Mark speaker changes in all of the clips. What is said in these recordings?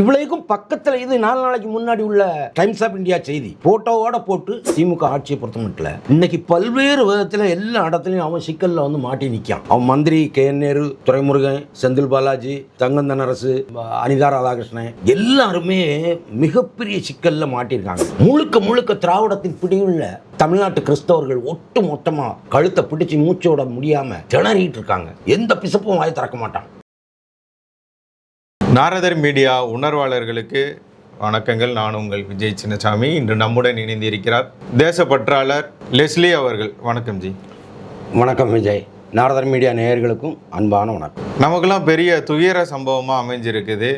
Speaker 1: இவ்வளவுக்கும் பக்கத்தில் இது நாலு நாளைக்கு முன்னாடி உள்ள டைம்ஸ் ஆஃப் இந்தியா செய்தி போட்டோவோட போட்டு திமுக ஆட்சியை பொறுத்தமட்டில் இன்னைக்கு பல்வேறு விதத்தில் எல்லா இடத்துலையும் அவன் சிக்கலில் வந்து மாட்டி நிற்கான் அவன் மந்திரி கே என் நேரு துறைமுருகன் செந்தில் பாலாஜி தங்கந்தன் அரசு அனிதா ராதாகிருஷ்ணன் எல்லாருமே மிகப்பெரிய சிக்கலில் மாட்டியிருக்காங்க முழுக்க முழுக்க திராவிடத்தின் பிடியுள்ள தமிழ்நாட்டு கிறிஸ்தவர்கள் ஒட்டு மொத்தமாக கழுத்தை பிடிச்சி மூச்சோட முடியாமல் திணறிட்டு இருக்காங்க எந்த பிசப்பும் வாய் திறக்க மாட்டான்
Speaker 2: நாரதர் மீடியா உணர்வாளர்களுக்கு வணக்கங்கள் நான் உங்கள் விஜய் சின்னசாமி இன்று நம்முடன் இணைந்திருக்கிறார் தேசப்பற்றாளர் லெஸ்லி அவர்கள் வணக்கம் ஜி
Speaker 3: வணக்கம் விஜய் நாரதர் மீடியா நேயர்களுக்கும் அன்பான வணக்கம்
Speaker 2: நமக்கெல்லாம் பெரிய துயர சம்பவமாக அமைஞ்சிருக்குது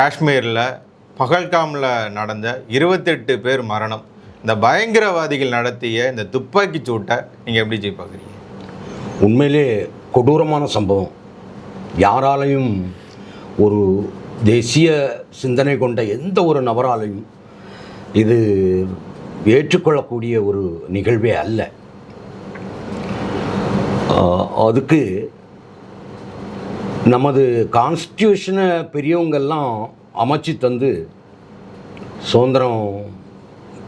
Speaker 2: காஷ்மீரில் பகல்காமில் நடந்த இருபத்தெட்டு பேர் மரணம் இந்த பயங்கரவாதிகள் நடத்திய இந்த துப்பாக்கி சூட்டை நீங்கள் எப்படி ஜெயிப்பாக்குறீங்க
Speaker 3: பார்க்குறீங்க உண்மையிலே கொடூரமான சம்பவம் யாராலையும் ஒரு தேசிய சிந்தனை கொண்ட எந்த ஒரு நபராலையும் இது ஏற்றுக்கொள்ளக்கூடிய ஒரு நிகழ்வே அல்ல அதுக்கு நமது கான்ஸ்டியூஷனை பெரியவங்கெல்லாம் அமைச்சு தந்து சுதந்திரம்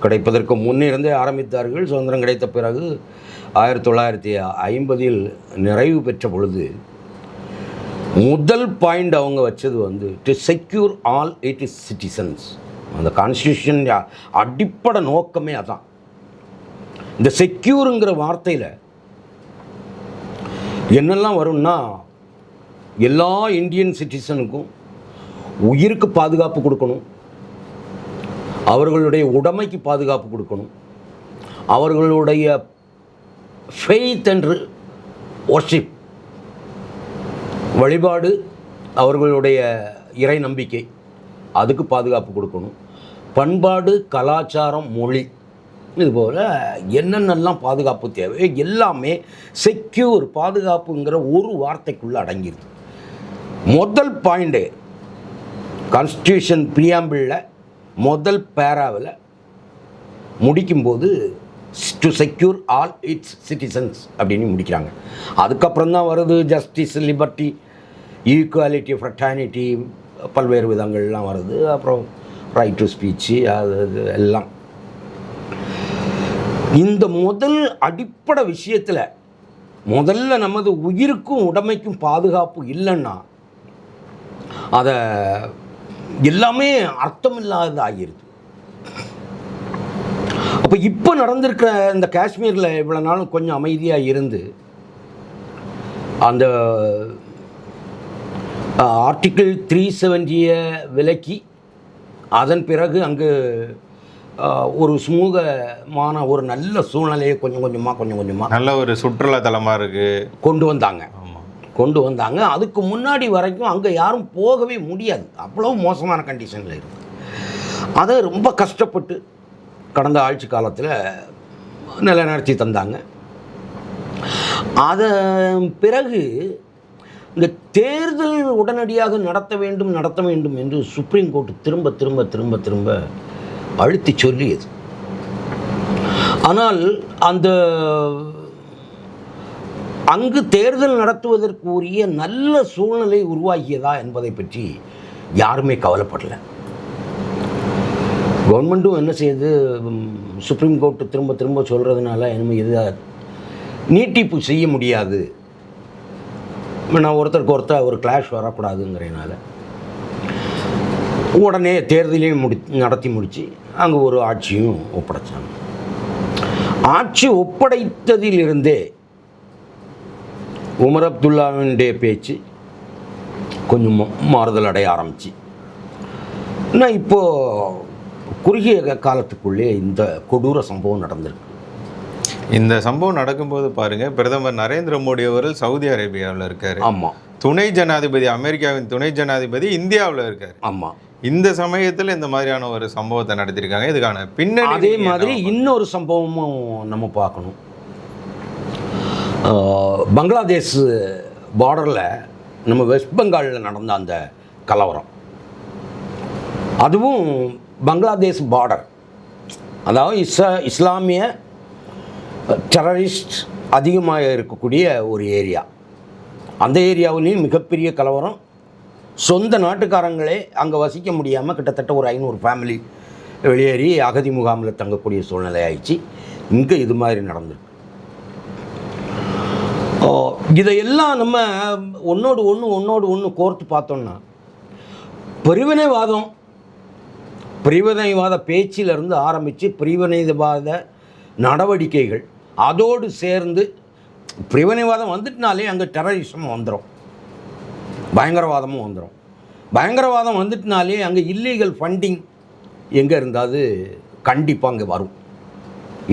Speaker 3: கிடைப்பதற்கு முன்னிருந்தே ஆரம்பித்தார்கள் சுதந்திரம் கிடைத்த பிறகு ஆயிரத்தி தொள்ளாயிரத்தி ஐம்பதில் நிறைவு பெற்ற பொழுது முதல் பாயிண்ட் அவங்க வச்சது வந்து to secure all it is citizens அந்த கான்ஸ்டியூஷன் அடிப்படை நோக்கமே அதான் இந்த செக்யூருங்கிற வார்த்தையில் என்னெல்லாம் வரும்னா எல்லா இந்தியன் சிட்டிசனுக்கும் உயிருக்கு பாதுகாப்பு கொடுக்கணும் அவர்களுடைய உடமைக்கு பாதுகாப்பு கொடுக்கணும் அவர்களுடைய ஃபெய்த் என்று ஒர்ஷிப் வழிபாடு அவர்களுடைய இறை நம்பிக்கை அதுக்கு பாதுகாப்பு கொடுக்கணும் பண்பாடு கலாச்சாரம் மொழி இதுபோல் என்னென்னலாம் பாதுகாப்பு தேவை எல்லாமே செக்யூர் பாதுகாப்புங்கிற ஒரு வார்த்தைக்குள்ளே அடங்கிடுது முதல் பாயிண்ட்டு கான்ஸ்டியூஷன் பிரியாம்பிளில் முதல் பேராவில் முடிக்கும்போது to secure all its citizens அப்படின்னு முடிக்கிறாங்க அதுக்கப்புறம் தான் வருது ஜஸ்டிஸ் லிபர்ட்டி ஈக்குவாலிட்டி ஃப்ரெட்டானிட்டி பல்வேறு விதங்கள்லாம் வருது அப்புறம் ரைட் டு ஸ்பீச்சு அது எல்லாம் இந்த முதல் அடிப்படை விஷயத்தில் முதல்ல நமது உயிருக்கும் உடமைக்கும் பாதுகாப்பு இல்லைன்னா அதை எல்லாமே அர்த்தம் இல்லாத அப்போ இப்போ நடந்திருக்கிற இந்த காஷ்மீரில் இவ்வளோ நாளும் கொஞ்சம் அமைதியாக இருந்து அந்த ஆர்டிக்கிள் த்ரீ செவன்ட்டியை விலக்கி அதன் பிறகு அங்கு ஒரு சுமூகமான ஒரு நல்ல சூழ்நிலையை கொஞ்சம் கொஞ்சமாக கொஞ்சம் கொஞ்சமாக
Speaker 2: நல்ல ஒரு சுற்றுலா தலமாக இருக்குது
Speaker 3: கொண்டு வந்தாங்க கொண்டு வந்தாங்க அதுக்கு முன்னாடி வரைக்கும் அங்கே யாரும் போகவே முடியாது அவ்வளோ மோசமான கண்டிஷனில் இருக்கு அதை ரொம்ப கஷ்டப்பட்டு கடந்த ஆட்சி காலத்தில் நிலைநிறுத்தி தந்தாங்க அதன் பிறகு இந்த தேர்தல் உடனடியாக நடத்த வேண்டும் நடத்த வேண்டும் என்று சுப்ரீம் கோர்ட் திரும்ப திரும்ப திரும்ப திரும்ப அழுத்தி சொல்லியது ஆனால் அந்த அங்கு தேர்தல் நடத்துவதற்கு உரிய நல்ல சூழ்நிலை உருவாகியதா என்பதை பற்றி யாருமே கவலைப்படலை கவர்மெண்ட்டும் என்ன செய்யுது சுப்ரீம் கோர்ட்டு திரும்ப திரும்ப சொல்கிறதுனால இனிமேல் எது நீட்டிப்பு செய்ய முடியாது நான் ஒருத்தருக்கு ஒருத்தர் ஒரு கிளாஷ் வரக்கூடாதுங்கிறனால உடனே தேர்தலையும் முடி நடத்தி முடித்து அங்கே ஒரு ஆட்சியும் ஒப்படைச்சாங்க ஆட்சி ஒப்படைத்ததிலிருந்தே உமர் அப்துல்லாவினுடைய பேச்சு கொஞ்சம் மாறுதல் அடைய ஆரம்பிச்சு நான் இப்போது குறுகிய காலத்துக்குள்ளே இந்த கொடூர சம்பவம் நடந்திருக்கு
Speaker 2: இந்த சம்பவம் நடக்கும்போது பாருங்க பிரதமர் நரேந்திர மோடி அவர்கள் சவுதி அரேபியாவில் இருக்காரு ஆமாம் துணை ஜனாதிபதி அமெரிக்காவின் துணை ஜனாதிபதி இந்தியாவில் இருக்காரு ஆமாம் இந்த சமயத்தில் இந்த மாதிரியான ஒரு சம்பவத்தை நடத்திருக்காங்க இதுக்கான பின்னர்
Speaker 3: அதே மாதிரி இன்னொரு சம்பவமும் நம்ம பார்க்கணும் பங்களாதேஷ் பார்டரில் நம்ம வெஸ்ட் பெங்காலில் நடந்த அந்த கலவரம் அதுவும் பங்களாதேஷ் பார்டர் அதாவது இஸ்லா இஸ்லாமிய டெரரிஸ்ட் அதிகமாக இருக்கக்கூடிய ஒரு ஏரியா அந்த ஏரியாவிலையும் மிகப்பெரிய கலவரம் சொந்த நாட்டுக்காரங்களே அங்கே வசிக்க முடியாமல் கிட்டத்தட்ட ஒரு ஐநூறு ஃபேமிலி வெளியேறி அகதி முகாமில் தங்கக்கூடிய சூழ்நிலை ஆயிடுச்சு இங்கே இது மாதிரி நடந்திருக்கு இதையெல்லாம் நம்ம ஒன்றோடு ஒன்று ஒன்றோடு ஒன்று கோர்த்து பார்த்தோம்னா பிரிவினைவாதம் பிரிவினைவாத பேச்சிலிருந்து ஆரம்பித்து பிரிவினைவாத நடவடிக்கைகள் அதோடு சேர்ந்து பிரிவினைவாதம் வந்துட்டுனாலே அங்கே டெரரிசம் வந்துடும் பயங்கரவாதமும் வந்துடும் பயங்கரவாதம் வந்துட்டுனாலே அங்கே இல்லீகல் ஃபண்டிங் எங்கே இருந்தாது கண்டிப்பாக அங்கே வரும்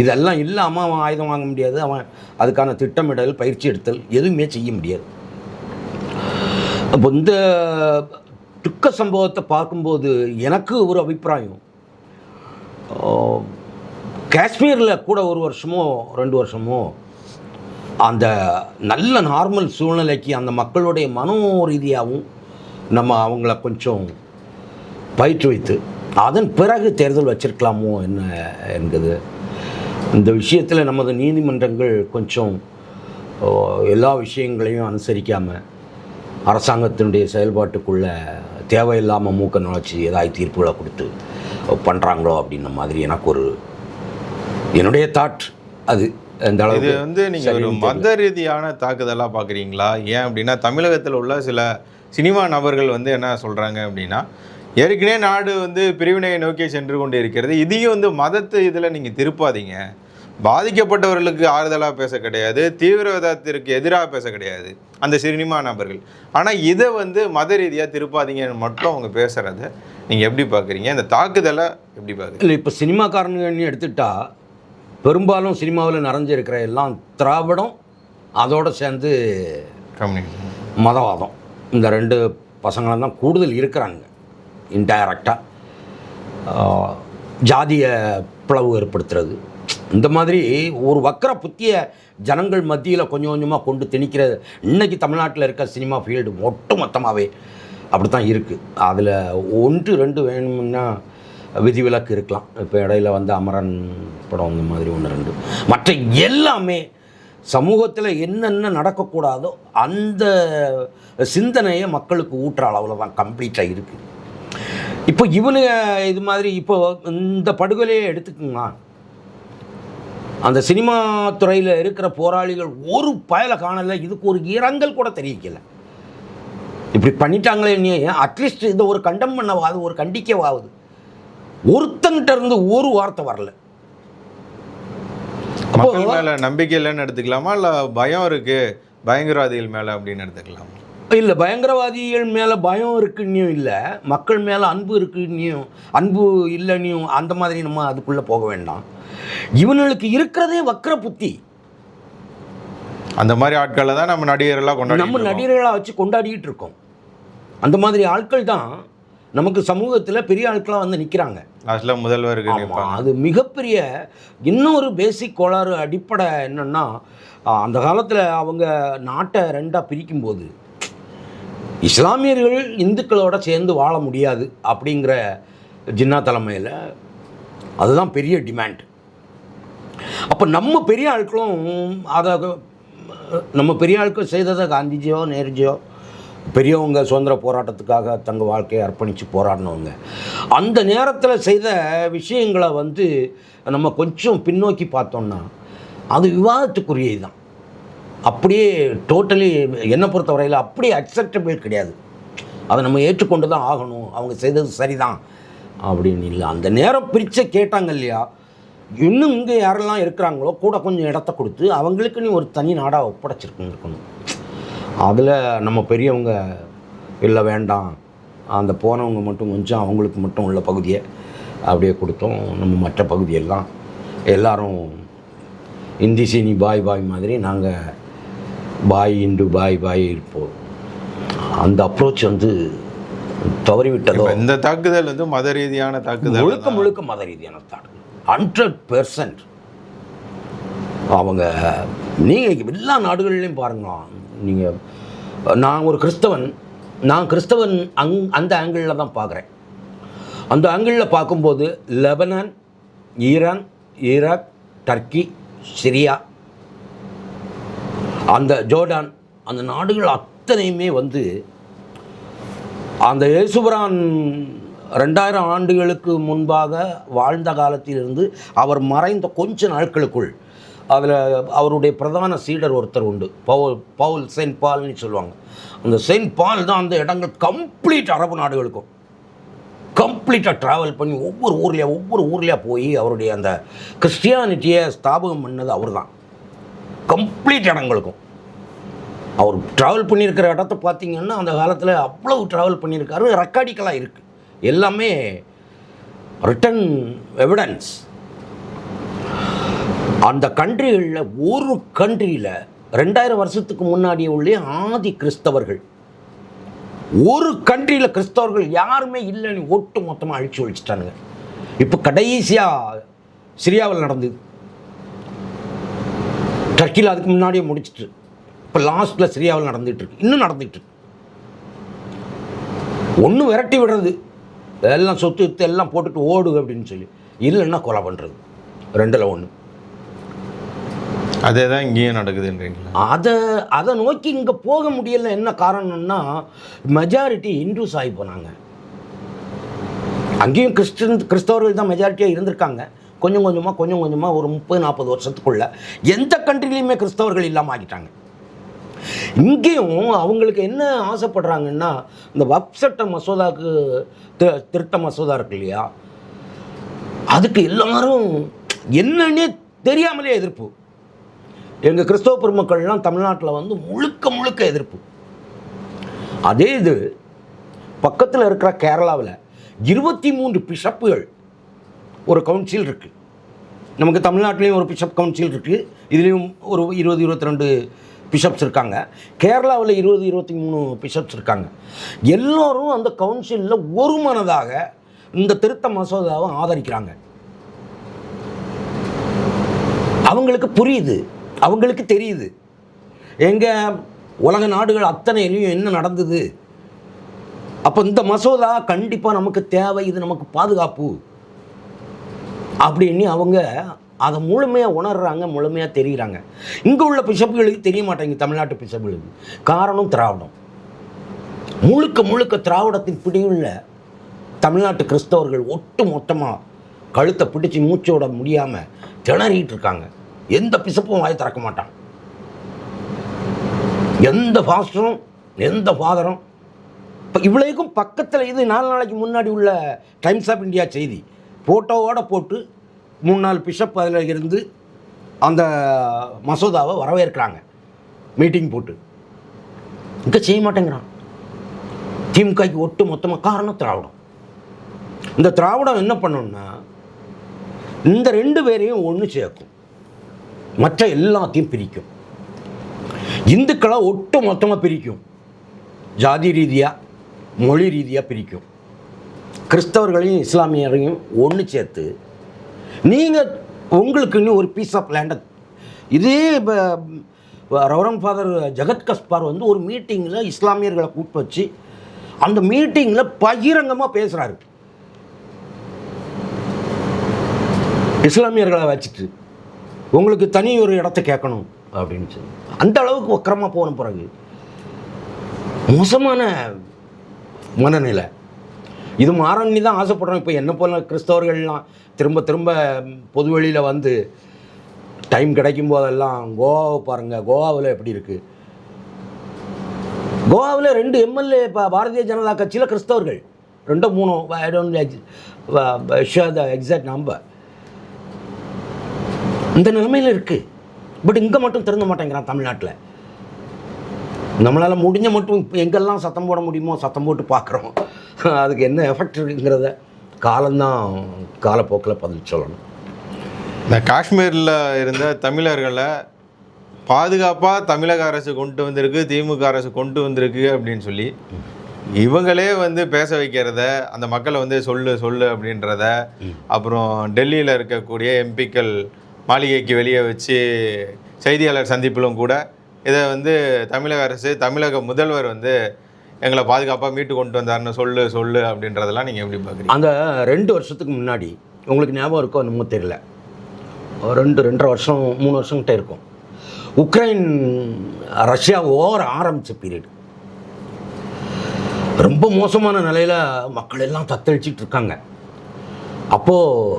Speaker 3: இதெல்லாம் இல்லாமல் அவன் ஆயுதம் வாங்க முடியாது அவன் அதுக்கான திட்டமிடல் பயிற்சி எடுத்தல் எதுவுமே செய்ய முடியாது அப்போ இந்த துக்க சம்பவத்தை பார்க்கும்போது எனக்கு ஒரு அபிப்பிராயம் காஷ்மீரில் கூட ஒரு வருஷமோ ரெண்டு வருஷமோ அந்த நல்ல நார்மல் சூழ்நிலைக்கு அந்த மக்களுடைய மனோ ரீதியாகவும் நம்ம அவங்கள கொஞ்சம் பயிற்றுவித்து அதன் பிறகு தேர்தல் வச்சிருக்கலாமோ என்ன என்கிறது இந்த விஷயத்தில் நமது நீதிமன்றங்கள் கொஞ்சம் எல்லா விஷயங்களையும் அனுசரிக்காமல் அரசாங்கத்தினுடைய செயல்பாட்டுக்குள்ளே தேவையில்லாமல் மூக்க நுழைச்சி ஏதாவது தீர்ப்புகளை கொடுத்து பண்ணுறாங்களோ அப்படின்ன மாதிரி எனக்கு ஒரு என்னுடைய தாட் அது இது
Speaker 2: வந்து நீங்கள் ஒரு மத ரீதியான தாக்குதலாக பார்க்குறீங்களா ஏன் அப்படின்னா தமிழகத்தில் உள்ள சில சினிமா நபர்கள் வந்து என்ன சொல்கிறாங்க அப்படின்னா ஏற்கனவே நாடு வந்து பிரிவினையை நோக்கி சென்று கொண்டு இருக்கிறது இதையும் வந்து மதத்து இதில் நீங்கள் திருப்பாதீங்க பாதிக்கப்பட்டவர்களுக்கு ஆறுதலாக பேச கிடையாது தீவிரவாதத்திற்கு எதிராக பேச கிடையாது அந்த சினிமா நபர்கள் ஆனால் இதை வந்து மத ரீதியாக திருப்பாதீங்கன்னு மட்டும் அவங்க பேசுகிறத நீங்கள் எப்படி பார்க்குறீங்க இந்த தாக்குதலை எப்படி பார்க்குறீங்க
Speaker 3: இல்லை இப்போ சினிமாக்காரன்னு எடுத்துட்டால் பெரும்பாலும் சினிமாவில் நிறைஞ்சிருக்கிற எல்லாம் திராவிடம் அதோடு சேர்ந்து மதவாதம் இந்த ரெண்டு பசங்களும் தான் கூடுதல் இருக்கிறாங்க இன்டைரக்டாக ஜாதிய பிளவு ஏற்படுத்துறது இந்த மாதிரி ஒரு வக்கர புத்திய ஜனங்கள் மத்தியில் கொஞ்சம் கொஞ்சமாக கொண்டு திணிக்கிற இன்றைக்கி தமிழ்நாட்டில் இருக்க சினிமா ஃபீல்டு ஒட்டு மொத்தமாகவே அப்படி தான் இருக்குது அதில் ஒன்று ரெண்டு வேணும்னா விதிவிலக்கு இருக்கலாம் இப்போ இடையில வந்து அமரன் படம் அந்த மாதிரி ஒன்று ரெண்டு மற்ற எல்லாமே சமூகத்தில் என்னென்ன நடக்கக்கூடாதோ அந்த சிந்தனையை மக்களுக்கு ஊற்ற அளவில் தான் கம்ப்ளீட்டாக இருக்குது இப்போ இவனுங்க இது மாதிரி இப்போ இந்த படுகொலையை எடுத்துக்கோங்களா அந்த சினிமா துறையில் இருக்கிற போராளிகள் ஒரு பயல காணலை இதுக்கு ஒரு இரங்கல் கூட தெரிவிக்கல இப்படி பண்ணிட்டாங்களே அட்லீஸ்ட் இதை ஒரு கண்டம் பண்ணவாது ஒரு கண்டிக்கவாகுது ஒருத்தன்கிட்ட இருந்து ஒரு வார்த்தை வரல
Speaker 2: மக்கள் மேல நம்பிக்கை இல்லைன்னு எடுத்துக்கலாமா இல்ல பயம் இருக்கு பயங்கரவாதிகள் மேல அப்படின்னு எடுத்துக்கலாம் இல்ல பயங்கரவாதிகள் மேல பயம் இருக்குன்னு இல்ல மக்கள் மேல அன்பு இருக்குன்னு அன்பு இல்லைன்னு அந்த மாதிரி நம்ம அதுக்குள்ள போக வேண்டாம் இவனுக்கு இருக்கிறதே வக்கர புத்தி அந்த மாதிரி ஆட்களை தான் நம்ம நடிகர்களாக கொண்டாடி நம்ம நடிகர்களாக வச்சு கொண்டாடிட்டு இருக்கோம் அந்த மாதிரி ஆட்கள் தான் நமக்கு சமூகத்தில் பெரிய ஆட்கள்லாம் வந்து நிற்கிறாங்க அதில் அது மிகப்பெரிய இன்னொரு பேசிக் கோளாறு அடிப்படை என்னென்னா அந்த காலத்தில் அவங்க நாட்டை ரெண்டாக பிரிக்கும்போது இஸ்லாமியர்கள் இந்துக்களோட சேர்ந்து வாழ முடியாது அப்படிங்கிற ஜின்னா தலைமையில் அதுதான் பெரிய டிமாண்ட் அப்போ நம்ம பெரிய ஆட்களும் அதை நம்ம பெரிய ஆட்கள் செய்ததை காந்திஜியோ நேருஜியோ பெரியவங்க சுதந்திர போராட்டத்துக்காக தங்கள் வாழ்க்கையை அர்ப்பணித்து போராடினவங்க அந்த நேரத்தில் செய்த விஷயங்களை வந்து நம்ம கொஞ்சம் பின்னோக்கி பார்த்தோம்னா அது விவாதத்துக்குரியது தான் அப்படியே டோட்டலி என்னை பொறுத்தவரையில் அப்படியே அக்செப்டபிள் கிடையாது அதை நம்ம ஏற்றுக்கொண்டு தான் ஆகணும் அவங்க செய்தது சரிதான் அப்படின்னு இல்லை அந்த நேரம் பிரித்து கேட்டாங்க இல்லையா இன்னும் இங்கே யாரெல்லாம் இருக்கிறாங்களோ கூட கொஞ்சம் இடத்த கொடுத்து அவங்களுக்கு நீ ஒரு தனி நாடாக ஒப்படைச்சிருக்குன்னு இருக்கணும் அதில் நம்ம பெரியவங்க இல்லை வேண்டாம் அந்த போனவங்க மட்டும் கொஞ்சம் அவங்களுக்கு மட்டும் உள்ள பகுதியை அப்படியே கொடுத்தோம் நம்ம மற்ற பகுதியெல்லாம் எல்லாரும் இந்தி சீனி பாய் பாய் மாதிரி நாங்கள் பாய் இண்டு பாய் பாய் இருப்போம் அந்த அப்ரோச் வந்து விட்டதோ இந்த தாக்குதல் வந்து மத ரீதியான தாக்குதல் முழுக்க முழுக்க மத ரீதியான தாக்குதல் ஹண்ட்ரட் பெர்சன்ட் அவங்க நீங்கள் எல்லா நாடுகள்லையும் பாருங்க நீங்கள் நான் ஒரு கிறிஸ்தவன் நான் கிறிஸ்தவன் அங் அந்த ஆங்கிளில் தான் பார்க்குறேன் அந்த ஆங்கிளில் பார்க்கும்போது Lebanon Iran Iraq Turkey Syria அந்த ஜோர்டான் அந்த நாடுகள் அத்தனையுமே வந்து அந்த இயேசுபுரான் ரெண்டாயிரம் ஆண்டுகளுக்கு முன்பாக வாழ்ந்த காலத்திலிருந்து அவர் மறைந்த கொஞ்ச நாட்களுக்குள் அதில் அவருடைய பிரதான சீடர் ஒருத்தர் உண்டு பவுல் பவுல் செயின்ட் பால்னு சொல்லுவாங்க அந்த செயின்ட் பால் தான் அந்த இடங்கள் கம்ப்ளீட் அரபு நாடுகளுக்கும் கம்ப்ளீட்டாக ட்ராவல் பண்ணி ஒவ்வொரு ஊர்லேயா ஒவ்வொரு ஊர்லேயா போய் அவருடைய அந்த கிறிஸ்டியானிட்டியை ஸ்தாபகம் பண்ணது அவர் தான் கம்ப்ளீட் இடங்களுக்கும் அவர் ட்ராவல் பண்ணியிருக்கிற இடத்த பார்த்தீங்கன்னா அந்த காலத்தில் அவ்வளவு ட்ராவல் பண்ணியிருக்காரு ரெக்கார்டிக்கலாக இருக்குது எல்லாமே ரிட்டன் எவிடன்ஸ் அந்த கண்ட்ரிகளில் ஒரு கண்ட்ரியில் ரெண்டாயிரம் வருஷத்துக்கு முன்னாடி உள்ளே ஆதி கிறிஸ்தவர்கள் ஒரு கண்ட்ரியில் கிறிஸ்தவர்கள் யாருமே இல்லைன்னு ஒட்டு மொத்தமாக அழிச்சு ஒழிச்சிட்டானுங்க இப்போ கடைசியாக சிரியாவில் நடந்தது டர்க்கியில் அதுக்கு முன்னாடியே முடிச்சுட்டு இப்போ லாஸ்ட்டில் சிரியாவில் நடந்துகிட்டு இருக்கு இன்னும் நடந்துகிட்ருக்கு ஒன்று விரட்டி விடுறது எல்லாம் சொத்து எல்லாம் போட்டுட்டு ஓடு அப்படின்னு சொல்லி இல்லைன்னா கொலை பண்ணுறது ரெண்டில் ஒன்று அதே தான் இங்கேயும் நடக்குதுன்றீங்களா அதை அதை நோக்கி இங்கே போக முடியல என்ன காரணம்னா மெஜாரிட்டி இந்துஸ் ஆகி போனாங்க அங்கேயும் கிறிஸ்டின் கிறிஸ்தவர்கள் தான் மெஜாரிட்டியாக இருந்திருக்காங்க கொஞ்சம் கொஞ்சமாக கொஞ்சம் கொஞ்சமாக ஒரு முப்பது நாற்பது வருஷத்துக்குள்ள எந்த கண்ட்ரிலையுமே கிறிஸ்தவர்கள் இல்லாமல் ஆகிட்டாங்க இங்கேயும் அவங்களுக்கு என்ன ஆசைப்படுறாங்கன்னா இந்த வப்சட்ட மசோதாவுக்கு திருட்ட மசோதா இருக்கு இல்லையா அதுக்கு எல்லாரும் என்னன்னே தெரியாமலே எதிர்ப்பு எங்கள் கிறிஸ்தவ பெருமக்கள்லாம் தமிழ்நாட்டில் வந்து முழுக்க முழுக்க எதிர்ப்பு அதே இது பக்கத்தில் இருக்கிற கேரளாவில் இருபத்தி மூன்று பிஷப்புகள் ஒரு கவுன்சில் இருக்குது நமக்கு தமிழ்நாட்டிலையும் ஒரு பிஷப் கவுன்சில் இருக்குது இதுலேயும் ஒரு இருபது இருபத்தி ரெண்டு பிஷப்ஸ் இருக்காங்க கேரளாவில் இருபது இருபத்தி மூணு பிஷப்ஸ் இருக்காங்க எல்லோரும் அந்த கவுன்சிலில் ஒரு மனதாக இந்த திருத்த மசோதாவை ஆதரிக்கிறாங்க அவங்களுக்கு புரியுது அவங்களுக்கு தெரியுது எங்கள் உலக நாடுகள் அத்தனையிலையும் என்ன நடந்தது அப்போ இந்த மசோதா கண்டிப்பாக நமக்கு தேவை இது நமக்கு பாதுகாப்பு அப்படின்னு அவங்க அதை முழுமையாக உணர்றாங்க முழுமையாக தெரிகிறாங்க இங்கே உள்ள பிஷப்புகளுக்கு தெரிய மாட்டேங்குது தமிழ்நாட்டு பிஷப்புகளுக்கு காரணம் திராவிடம் முழுக்க முழுக்க திராவிடத்தின் பிடியுள்ள தமிழ்நாட்டு கிறிஸ்தவர்கள் ஒட்டு மொத்தமாக கழுத்தை பிடிச்சி மூச்சோட முடியாமல் திணறிட்டு இருக்காங்க எந்த பிசப்பும் வாய் திறக்க மாட்டான் எந்த ஃபாஸ்டரும் எந்த ஃபாதரும் இப்போ இவ்வளோக்கும் பக்கத்தில் இது நாலு நாளைக்கு முன்னாடி உள்ள டைம்ஸ் ஆஃப் இந்தியா செய்தி ஃபோட்டோவோடு போட்டு மூணு நாலு பிஷப் அதில் இருந்து அந்த மசோதாவை வரவேற்கிறாங்க மீட்டிங் போட்டு இங்கே செய்ய மாட்டேங்கிறான் திமுகக்கு ஒட்டு மொத்தமாக காரணம் திராவிடம் இந்த திராவிடம் என்ன பண்ணணும்னா இந்த ரெண்டு பேரையும் ஒன்று சேர்க்கும் மற்ற எல்லாத்தையும் பிரிக்கும் இந்துக்களை ஒட்டு மொத்தமாக பிரிக்கும் ஜாதி ரீதியாக மொழி ரீதியாக பிரிக்கும் கிறிஸ்தவர்களையும் இஸ்லாமியரையும் ஒன்று சேர்த்து நீங்கள் உங்களுக்குன்னு ஒரு பீஸ் ஆஃப் லேண்டை இதே இப்போ ரவரங் ஃபாதர் ஜெகத் கஸ்பார் வந்து ஒரு மீட்டிங்கில் இஸ்லாமியர்களை கூப்பிட்டு வச்சு அந்த மீட்டிங்கில் பகிரங்கமாக பேசுகிறாரு இஸ்லாமியர்களை வச்சுட்டு உங்களுக்கு தனி ஒரு இடத்த கேட்கணும் அப்படின்னு சொல்லி அந்த அளவுக்கு உக்கரமாக போன பிறகு மோசமான மனநிலை இது மாறணி தான் ஆசைப்படுறோம் இப்போ என்ன போல கிறிஸ்தவர்கள்லாம் திரும்ப திரும்ப பொதுவெளியில் வந்து டைம் கிடைக்கும் போதெல்லாம் கோவாவை பாருங்கள் கோவாவில் எப்படி இருக்குது கோவாவில் ரெண்டு எம்எல்ஏ இப்போ பாரதிய ஜனதா கட்சியில் கிறிஸ்தவர்கள் ரெண்டோ மூணோ ஐ டோன்ட் எக்ஸாக்ட் நம்பர் அந்த நிலைமையில் இருக்குது பட் இங்கே மட்டும் திருந்த மாட்டேங்கிறான் தமிழ்நாட்டில் நம்மளால் முடிஞ்ச மட்டும் எங்கெல்லாம் சத்தம் போட முடியுமோ சத்தம் போட்டு பார்க்குறோம் அதுக்கு என்ன எஃபெக்ட் இருக்குங்கிறத காலம்தான் காலப்போக்கில் பதில் சொல்லணும் இந்த காஷ்மீரில் இருந்த தமிழர்களை பாதுகாப்பாக தமிழக அரசு கொண்டு வந்திருக்கு திமுக அரசு கொண்டு வந்திருக்கு அப்படின்னு சொல்லி இவங்களே வந்து பேச வைக்கிறத அந்த மக்களை வந்து சொல்லு சொல்லு அப்படின்றத அப்புறம் டெல்லியில் இருக்கக்கூடிய எம்பிக்கள் மாளிகைக்கு வெளியே வச்சு செய்தியாளர் சந்திப்பிலும் கூட இதை வந்து தமிழக அரசு தமிழக முதல்வர் வந்து எங்களை பாதுகாப்பாக மீட்டு கொண்டு வந்தார்னு சொல்லு சொல்லு அப்படின்றதெல்லாம் நீங்கள் எப்படி பார்க்குறீங்க அந்த ரெண்டு வருஷத்துக்கு முன்னாடி உங்களுக்கு ஞாபகம் இருக்கோ என்னமோ தெரியல ரெண்டு ரெண்டரை வருஷம் மூணு வருஷங்கிட்ட இருக்கும் உக்ரைன் ரஷ்யா ஓர ஆரம்பித்த பீரியடு ரொம்ப மோசமான நிலையில் மக்கள் எல்லாம் தத்தளிச்சிட்டு இருக்காங்க அப்போது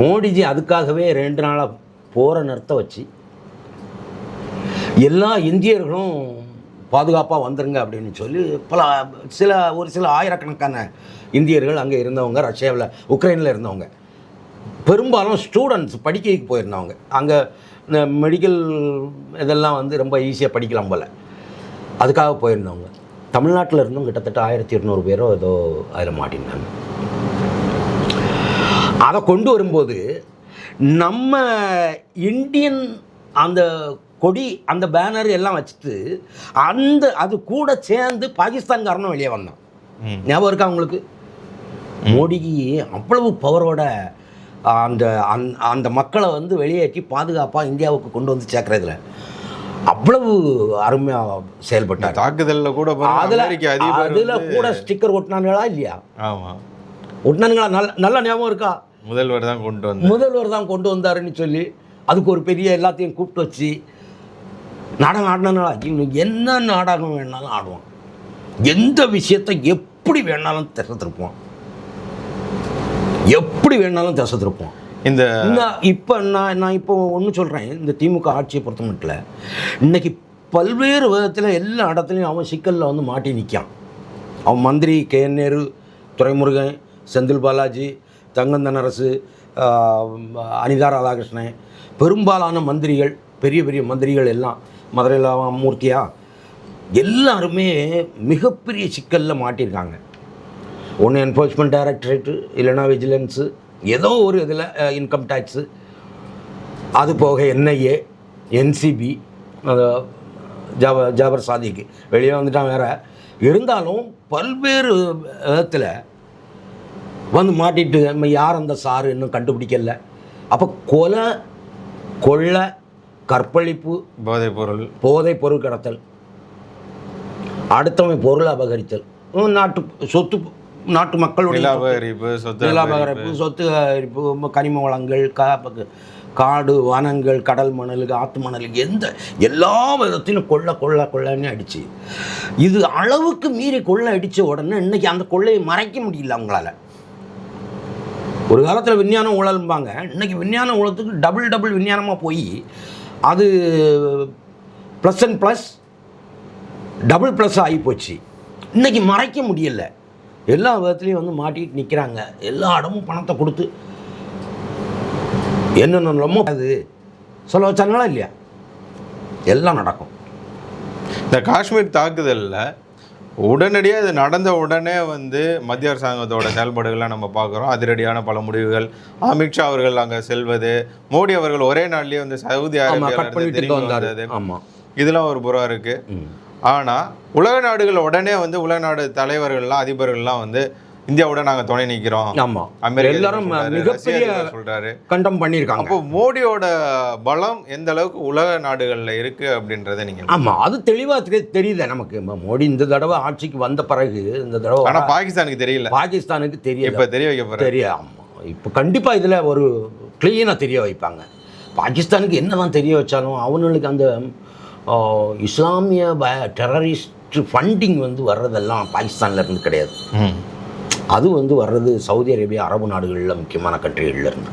Speaker 2: மோடிஜி அதுக்காகவே ரெண்டு நாளாக போகிற நிறுத்த வச்சு எல்லா இந்தியர்களும் பாதுகாப்பாக வந்துருங்க அப்படின்னு சொல்லி பல சில ஒரு சில ஆயிரக்கணக்கான இந்தியர்கள் அங்கே இருந்தவங்க ரஷ்யாவில் உக்ரைனில் இருந்தவங்க பெரும்பாலும் ஸ்டூடெண்ட்ஸ் படிக்கைக்கு போயிருந்தவங்க அங்கே இந்த மெடிக்கல் இதெல்லாம் வந்து ரொம்ப ஈஸியாக படிக்கலாம் போல் அதுக்காக போயிருந்தவங்க தமிழ்நாட்டில் இருந்தும் கிட்டத்தட்ட ஆயிரத்தி இருநூறு பேரோ ஏதோ அதில் மாட்டினாங்க அதை கொண்டு வரும்போது நம்ம இந்தியன் அந்த கொடி அந்த பேனர் எல்லாம் வச்சுட்டு அந்த அது கூட சேர்ந்து பாகிஸ்தான்காரனும் வெளியே வந்தான் ஞாபகம் இருக்கா அவங்களுக்கு மோடிக்கு அவ்வளவு பவரோட அந்த அந் அந்த மக்களை வந்து வெளியேற்றி பாதுகாப்பாக இந்தியாவுக்கு கொண்டு வந்து சேர்க்குறதுல அவ்வளவு அருமையாக செயல்பட்டார் தாக்குதலில் கூட அதில் அதில் கூட ஸ்டிக்கர் ஒட்டினாங்களா இல்லையா ஆமாம் உடனங்களா நல்ல நல்ல ஞாபகம் இருக்கா முதல்வர் தான் கொண்டு வந்தார் முதல்வர் தான் கொண்டு வந்தாருன்னு சொல்லி அதுக்கு ஒரு பெரிய எல்லாத்தையும் கூப்பிட்டு வச்சு நாடகம் ஆடினா இன்னும் என்ன நாடகம் வேணாலும் ஆடுவான் எந்த விஷயத்தை எப்படி வேணாலும் திசத்திருப்பான் எப்படி வேணாலும் திசத்திருப்பான் இந்த இப்போ நான் நான் இப்போ ஒன்று சொல்கிறேன் இந்த திமுக ஆட்சியை பொறுத்த மட்டும் இன்னைக்கு பல்வேறு விதத்தில் எல்லா இடத்துலையும் அவன் சிக்கலில் வந்து மாட்டி நிற்கான் அவன் மந்திரி கே நேரு துறைமுருகன் செந்தில் பாலாஜி அரசு அனிதா ராதாகிருஷ்ணன் பெரும்பாலான மந்திரிகள் பெரிய பெரிய மந்திரிகள் எல்லாம் மதுரையில் மூர்த்தியா எல்லாருமே மிகப்பெரிய சிக்கலில் மாட்டியிருக்காங்க ஒன்று என்ஃபோர்ஸ்மெண்ட் டைரக்டரேட்டு இல்லைனா விஜிலன்ஸு ஏதோ ஒரு இதில் இன்கம் டேக்ஸு அது போக என்ஐஏ என்சிபி ஜாப ஜாபர் சாதிக்கு வெளியே வந்துட்டான் வேறு இருந்தாலும் பல்வேறு விதத்தில் வந்து மாட்டிட்டு நம்ம யார் அந்த சாரு இன்னும் கண்டுபிடிக்கல அப்போ கொலை கொள்ள கற்பழிப்பு போதை பொருள் போதை பொருள் கடத்தல் அடுத்தவன் பொருள் அபகரித்தல் நாட்டு சொத்து நாட்டு மக்களுடைய நிலாபகரிப்பு சொத்து அபகரிப்பு சொத்து கனிம வளங்கள் கா காடு வனங்கள் கடல் மணல் ஆத்து மணல் எந்த எல்லா விதத்திலும் கொள்ள கொள்ள கொள்ளன்னு அடிச்சு இது அளவுக்கு மீறி கொள்ள அடித்த உடனே இன்னைக்கு அந்த கொள்ளையை மறைக்க முடியல அவங்களால ஒரு காலத்தில் விஞ்ஞான ஊழல்பாங்க இன்றைக்கி விஞ்ஞான ஊழத்துக்கு டபுள் டபுள் விஞ்ஞானமாக போய் அது plus and plus double plus ஆகி போச்சு இன்றைக்கி மறைக்க முடியலை எல்லா விதத்துலேயும் வந்து மாட்டிகிட்டு நிற்கிறாங்க எல்லா இடமும் பணத்தை கொடுத்து என்னென்ன ரொம்ப அது சொல்ல வச்சாங்களா இல்லையா எல்லாம் நடக்கும் இந்த காஷ்மீர் தாக்குதலில் உடனடியாக இது நடந்த உடனே வந்து மத்திய அரசாங்கத்தோட செயல்பாடுகள்லாம் நம்ம பார்க்குறோம் அதிரடியான பல முடிவுகள் அமித்ஷா அவர்கள் அங்கே செல்வது மோடி அவர்கள் ஒரே நாள்லேயே வந்து சவுதி அரேபியா இதெல்லாம் ஒரு புறம் இருக்குது ஆனால் உலக நாடுகள் உடனே வந்து உலக நாடு தலைவர்கள்லாம் அதிபர்கள்லாம் வந்து இந்தியாவோட நாங்க துணை நிக்கிறோம் ஆமா அமெரிக்கா எல்லாரும் மிகப்பெரிய சொல்றாரு கண்டம் பண்ணியிருக்காங்க அப்போ மோடியோட பலம் எந்த அளவுக்கு உலக நாடுகளில் இருக்கு அப்படின்றத நீங்க ஆமா அது தெளிவா தெரியுது நமக்கு மோடி இந்த தடவை ஆட்சிக்கு வந்த பிறகு இந்த தடவை ஆனா பாகிஸ்தானுக்கு தெரியல பாகிஸ்தானுக்கு தெரியல இப்ப தெரிய வைக்க தெரியும் இப்போ கண்டிப்பா இதுல ஒரு கிளீனாக தெரிய வைப்பாங்க பாகிஸ்தானுக்கு என்னதான் தெரிய வச்சாலும் அவனுக்கு அந்த இஸ்லாமிய டெரரிஸ்ட் ஃபண்டிங் வந்து வர்றதெல்லாம் இருந்து கிடையாது அது வந்து வர்றது சவுதி அரேபியா அரபு நாடுகளில் முக்கியமான இருந்து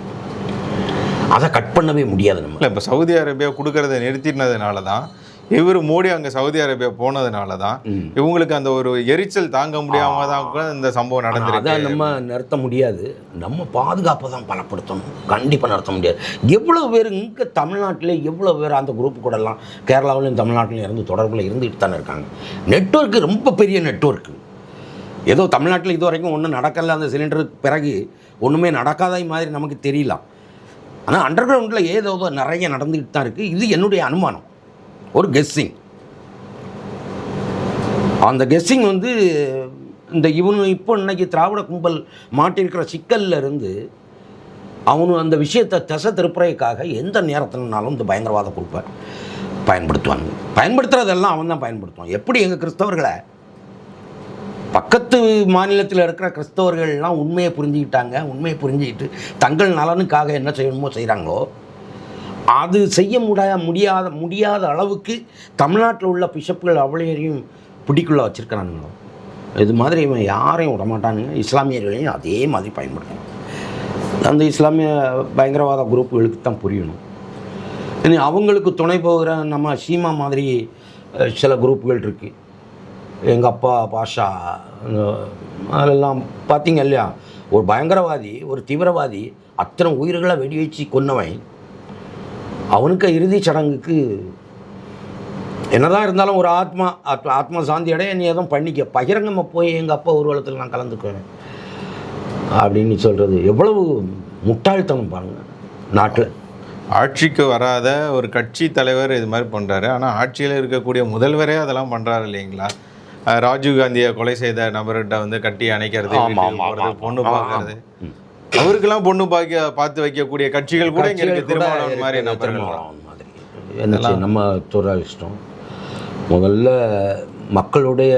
Speaker 2: அதை கட் பண்ணவே முடியாது நம்ம இல்லை இப்போ சவுதி அரேபியா கொடுக்கறதை நிறுத்தினதுனால தான் இவர் மோடி அங்கே சவுதி அரேபியா போனதுனால தான் இவங்களுக்கு அந்த ஒரு எரிச்சல் தாங்க முடியாம தான் கூட இந்த சம்பவம் நடந்திருக்கு அதை நம்ம நிறுத்த முடியாது நம்ம பாதுகாப்பை தான் பலப்படுத்தணும் கண்டிப்பாக நிறுத்த முடியாது எவ்வளோ பேர் இங்கே தமிழ்நாட்டிலே எவ்வளோ பேர் அந்த குரூப் கூடலாம் கேரளாவிலையும் தமிழ்நாட்டிலையும் இருந்து தொடர்பில் இருந்துகிட்டு தானே இருக்காங்க நெட்ஒர்க்கு ரொம்ப பெரிய நெட்ஒர்க்கு ஏதோ தமிழ்நாட்டில் இது வரைக்கும் ஒன்றும் நடக்கல அந்த சிலிண்டருக்கு பிறகு ஒன்றுமே நடக்காத மாதிரி நமக்கு தெரியல ஆனால் அண்டர் கிரவுண்டில் ஏதோ நிறைய நடந்துக்கிட்டு தான் இருக்குது இது என்னுடைய அனுமானம் ஒரு கெஸ்ஸிங் அந்த கெஸ்ஸிங் வந்து இந்த இவனு இப்போ இன்னைக்கு திராவிட கும்பல் மாட்டிருக்கிற சிக்கலில் இருந்து அவனு அந்த விஷயத்தை தசை திருப்புறைக்காக எந்த நேரத்தினாலும் இந்த பயங்கரவாத குழுப்பை பயன்படுத்துவான் பயன்படுத்துகிறதெல்லாம் அவன் தான் பயன்படுத்துவான் எப்படி எங்கள் கிறிஸ்தவர்களை பக்கத்து மாநிலத்தில் இருக்கிற கிறிஸ்தவர்கள்லாம் உண்மையை புரிஞ்சுக்கிட்டாங்க உண்மையை புரிஞ்சுக்கிட்டு தங்கள் நலனுக்காக என்ன செய்யணுமோ செய்கிறாங்களோ அது செய்ய முடியா முடியாத முடியாத அளவுக்கு தமிழ்நாட்டில் உள்ள பிஷப்புகள் அவளையரையும் பிடிக்குள்ள வச்சுருக்கிறானுங்களோ இது மாதிரி இவன் யாரையும் விடமாட்டானுங்க இஸ்லாமியர்களையும் அதே மாதிரி பயன்படுத்தணும் அந்த இஸ்லாமிய பயங்கரவாத குரூப்புகளுக்கு தான் புரியணும் இனி அவங்களுக்கு துணை போகிற நம்ம சீமா மாதிரி சில குரூப்புகள் இருக்குது எங்கள் அப்பா பாஷா அதெல்லாம் பார்த்தீங்க இல்லையா ஒரு பயங்கரவாதி ஒரு தீவிரவாதி அத்தனை உயிர்களை வெடி வச்சு கொன்னவன் அவனுக்கு இறுதிச் சடங்குக்கு என்னதான் இருந்தாலும் ஒரு ஆத்மா ஆத்மா ஆத்மா சாந்தி அடைய நீ எதுவும் பண்ணிக்க பகிரங்கமாக போய் எங்கள் அப்பா ஊர்வலத்தில் நான் கலந்துக்குவேன் அப்படின்னு சொல்கிறது எவ்வளவு முட்டாள்தனம் பாருங்கள் நாட்டில் ஆட்சிக்கு வராத ஒரு கட்சி தலைவர் இது மாதிரி பண்ணுறாரு ஆனால் ஆட்சியில் இருக்கக்கூடிய முதல்வரே அதெல்லாம் பண்ணுறாரு இல்லைங்களா ராஜீவ் காந்தியை கொலை செய்த நபர்கிட்ட வந்து கட்டி அணைக்கிறது பொண்ணு பார்க்கறது அவருக்கெல்லாம் பொண்ணு பார்க்க பார்த்து வைக்கக்கூடிய கட்சிகள் கூட இங்கே திருமணம் திருமாவளவன் மாதிரி என்ன நம்ம துராயிஷ்டம் முதல்ல மக்களுடைய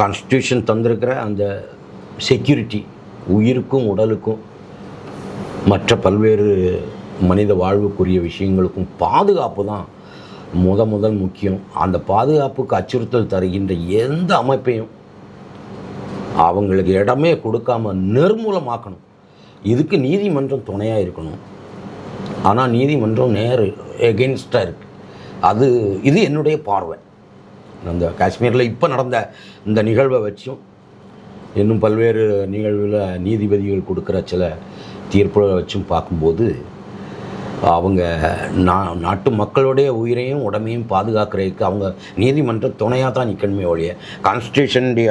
Speaker 2: கான்ஸ்டியூஷன் தந்திருக்கிற அந்த செக்யூரிட்டி உயிருக்கும் உடலுக்கும் மற்ற பல்வேறு மனித வாழ்வுக்குரிய விஷயங்களுக்கும் பாதுகாப்பு தான் முத முதல் முக்கியம் அந்த பாதுகாப்புக்கு அச்சுறுத்தல் தருகின்ற எந்த அமைப்பையும் அவங்களுக்கு இடமே கொடுக்காம நிர்மூலமாக்கணும் இதுக்கு நீதிமன்றம் துணையாக இருக்கணும் ஆனால் நீதிமன்றம் நேர் எகெயின்ஸ்டாக இருக்குது அது இது என்னுடைய பார்வை அந்த காஷ்மீரில் இப்போ நடந்த இந்த நிகழ்வை வச்சும் இன்னும் பல்வேறு நிகழ்வில் நீதிபதிகள் கொடுக்குற சில தீர்ப்புகளை வச்சும் பார்க்கும்போது அவங்க நா நாட்டு மக்களுடைய உயிரையும் உடமையும் பாதுகாக்கிறதுக்கு அவங்க நீதிமன்ற துணையாக தான் நிற்கணுமே ஒழிய கான்ஸ்டியூஷனுடைய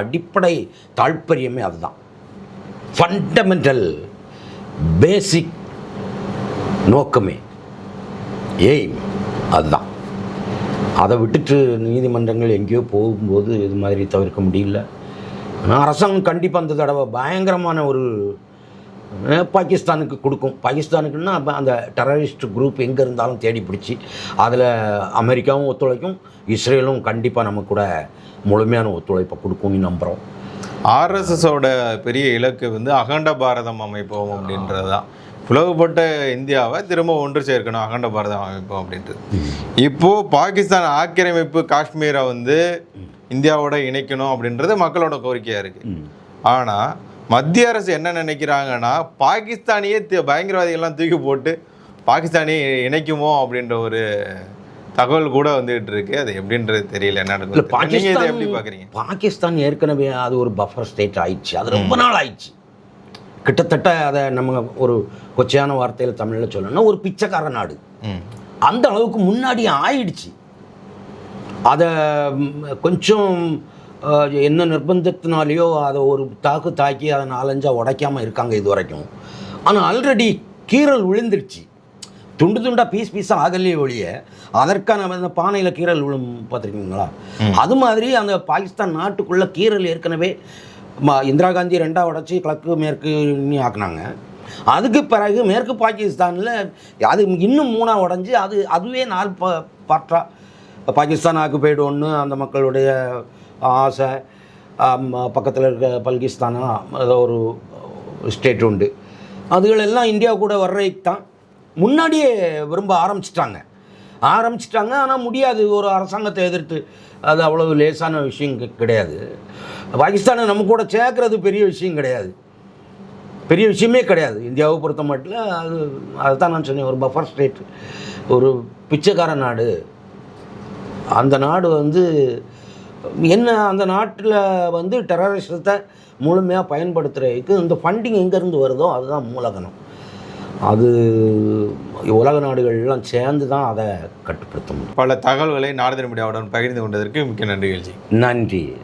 Speaker 2: அடிப்படை தாற்பயமே அதுதான் ஃபண்டமெண்டல் பேசிக் நோக்கமே எய்ம் அதுதான் அதை விட்டுட்டு நீதிமன்றங்கள் எங்கேயோ போகும்போது இது மாதிரி தவிர்க்க முடியல அரசாங்கம் கண்டிப்பாக அந்த தடவை பயங்கரமான ஒரு பாகிஸ்தானுக்கு கொடுக்கும் பாகிஸ்தானுக்குன்னா அப்போ அந்த டெரரிஸ்ட் குரூப் எங்கே இருந்தாலும் தேடி பிடிச்சி அதில் அமெரிக்காவும் ஒத்துழைக்கும் இஸ்ரேலும் கண்டிப்பாக நம்ம கூட முழுமையான ஒத்துழைப்பை கொடுக்கும்னு நம்புகிறோம் ஆர்எஸ்எஸோட பெரிய இலக்கு வந்து அகண்ட பாரதம் அமைப்போம் அப்படின்றது தான் பிளவுபட்ட இந்தியாவை திரும்ப ஒன்று சேர்க்கணும் அகண்ட பாரதம் அமைப்போம் அப்படின்றது இப்போது பாகிஸ்தான் ஆக்கிரமிப்பு காஷ்மீரை வந்து இந்தியாவோட இணைக்கணும் அப்படின்றது மக்களோட கோரிக்கையாக இருக்குது ஆனால் மத்திய அரசு என்ன நினைக்கிறாங்கன்னா பாகிஸ்தானியே பயங்கரவாதிகள்லாம் தூக்கி போட்டு பாகிஸ்தானியை இணைக்குமோ அப்படின்ற ஒரு தகவல் கூட வந்துகிட்டு இருக்கு அது எப்படின்றது தெரியல என்ன பாகிஸ்தான் எப்படி பார்க்குறீங்க பாகிஸ்தான் ஏற்கனவே அது ஒரு பஃபர் ஸ்டேட் ஆயிடுச்சு அது ரொம்ப நாள் ஆயிடுச்சு கிட்டத்தட்ட அதை நம்ம ஒரு கொச்சையான வார்த்தையில் தமிழில் சொல்லணும்னா ஒரு பிச்சைக்கார நாடு அந்த அளவுக்கு முன்னாடி ஆயிடுச்சு அதை கொஞ்சம் என்ன நிர்பந்தத்தினாலேயோ அதை ஒரு தாக்கு தாக்கி அதை நாலஞ்சாக உடைக்காமல் இருக்காங்க இது வரைக்கும் ஆனால் ஆல்ரெடி கீரல் விழுந்துருச்சு துண்டு துண்டாக பீஸ் பீஸாக ஆகலையே ஒழிய அதற்கான அந்த பானையில் கீரல் விழும் பார்த்துருக்கீங்களா அது மாதிரி அந்த பாகிஸ்தான் நாட்டுக்குள்ளே கீரல் ஏற்கனவே இந்திரா காந்தி ரெண்டாக உடச்சி கிழக்கு மேற்கு ஆக்குனாங்க அதுக்கு பிறகு மேற்கு பாகிஸ்தானில் அது இன்னும் மூணாக உடஞ்சி அது அதுவே நாலு ப பாகிஸ்தான் பாகிஸ்தான் போய்டு ஒன்று அந்த மக்களுடைய ஆசை பக்கத்தில் இருக்க பல்கிஸ்தானா ஏதோ ஒரு ஸ்டேட் உண்டு அதுகளெல்லாம் இந்தியா கூட வர்றதுக்கு தான் முன்னாடியே விரும்ப ஆரம்பிச்சிட்டாங்க ஆரம்பிச்சிட்டாங்க ஆனால் முடியாது ஒரு அரசாங்கத்தை எதிர்த்து அது அவ்வளவு லேசான விஷயம் கிடையாது பாகிஸ்தானை நம்ம கூட சேர்க்கறது பெரிய விஷயம் கிடையாது பெரிய விஷயமே கிடையாது இந்தியாவை பொறுத்த மட்டும் அது அதுதான் நான் சொன்னேன் ஒரு பஃபர் ஸ்டேட் ஒரு பிச்சைக்கார நாடு அந்த நாடு வந்து என்ன அந்த நாட்டில் வந்து டெரரிசத்தை முழுமையாக பயன்படுத்துகிறதுக்கு இந்த ஃபண்டிங் எங்கேருந்து வருதோ அதுதான் மூலகணம் அது உலக நாடுகள்லாம் சேர்ந்து தான் அதை கட்டுப்படுத்த முடியும் பல தகவல்களை நாடுதல் மீடியாவுடன் பகிர்ந்து கொண்டதற்கு மிக்க நன்றி நன்றி